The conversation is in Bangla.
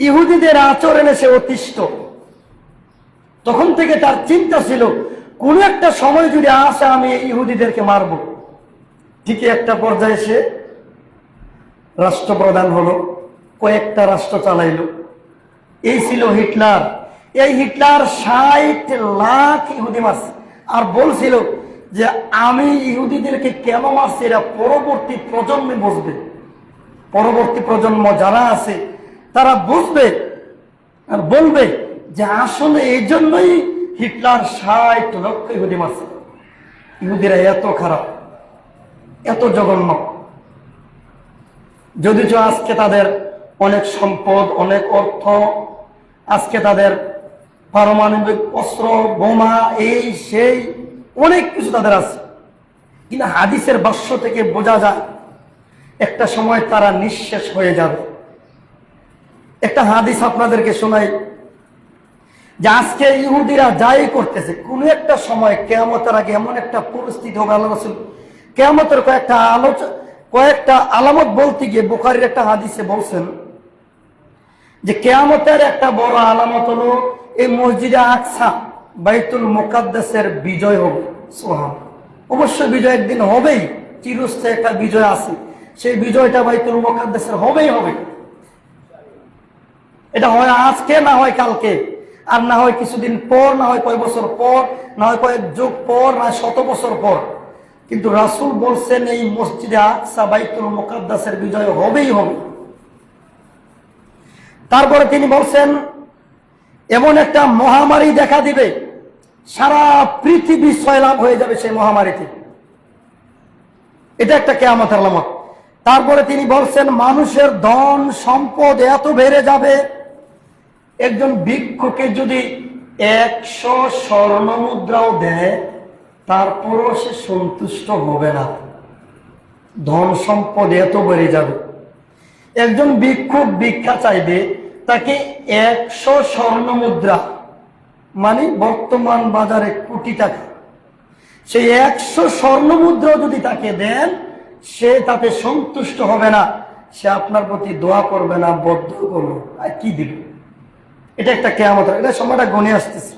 ইহুদিদের আচরণে সে অতিষ্ঠ। তখন থেকে তার চিন্তা ছিল, কোন একটা সময় যদি আসে আমি ইহুদিদেরকে মারব। ঠিকই একটা পর্যায়ে সে রাষ্ট্রপ্রধান হলো, কয়েকটা রাষ্ট্র চালাইলো। এই ছিল হিটলার। এই হিটলার ষাট লাখ ইহুদি মারছে। আর বলছিল যে, আমি ইহুদিদেরকে কেন মারছি? এরা পরবর্তী প্রজন্মে বসবে। পরবর্তী প্রজন্ম যারা আছে তারা বুঝবে আর বলবে যে আসলে এই জন্যই হিটলার ষাট লক্ষ ইহুদি মারছে। ইহুদিরা এত খারাপ, এত জঘন্য। যদিচ আজকে তাদের অনেক সম্পদ, অনেক অর্থ, আজকে তাদের পারমাণবিক অস্ত্র, বোমা, এই, সেই, অনেক কিছু তাদের আছে। কিন্তু হাদিসের বাস্য থেকে বোঝা যায়, একটা সময় তারা নিঃশেষ হয়ে যাবে। একটা হাদিস আপনাদেরকে শোনাই। যে আজকে ইহুদিরা যাই করতেছে, কোনো একটা সময় কেয়ামতের আগে এমন একটা পরিস্থিতি হবে রসুল। কেয়ামতের কয়েকটা আলোচনা কয়েকটা আলামত বলতে গিয়ে বুখারির একটা হাদিসে বলছেন যে কেয়ামতের একটা বড় আলামত হলো এই মসজিদে আকসা বাইতুল মোকাদ্দাসের বিজয় হবে। সোহান অবশ্য বিজয় একদিন হবেই, চিরস্থায়ী একটা বিজয় আছে। সেই বিজয়টা বাইতুল মোকাদ্দাসের হবেই হবে। এটা হয় আজকে, না হয় কালকে। আর না হয় কিছুদিন পর, না হয় কয়েক বছর পর, না হয় কয়েক যুগ পর, না শত বছর পর। কিন্তু রাসুল বলছেন, এই মসজিদে আকসা বাইতুল মোকাদ্দাসের বিজয় হবেই হবে। তারপরে তিনি বলছেন, এমন একটা মহামারী দেখা দিবে, সারা পৃথিবী সয়লাভ হয়ে যাবে সেই মহামারীতে। এটা একটা কেয়ামত আলামত। তারপরে তিনি বলছেন, মানুষের ধন সম্পদ এত বেড়ে যাবে একজন ভিক্ষুকে যদি একশো স্বর্ণ মুদ্রাও দেয়, তারপরও সে সন্তুষ্ট হবে না। ধন সম্পদ এত বেড়ে যাবে। একজন ভিক্ষুক ভিক্ষা চাইবে, তাকে একশো স্বর্ণ মুদ্রা মানে বর্তমান বাজারে কোটি টাকা। সেই একশো স্বর্ণ মুদ্রা যদি তাকে দেন, সে তাতে সন্তুষ্ট হবে না। সে আপনার প্রতি দোয়া করবে না, বদ্ধ করবে আর কি দিবে? এটা একটা কেয়ামত এটা সময়টা গণে আসতেছে।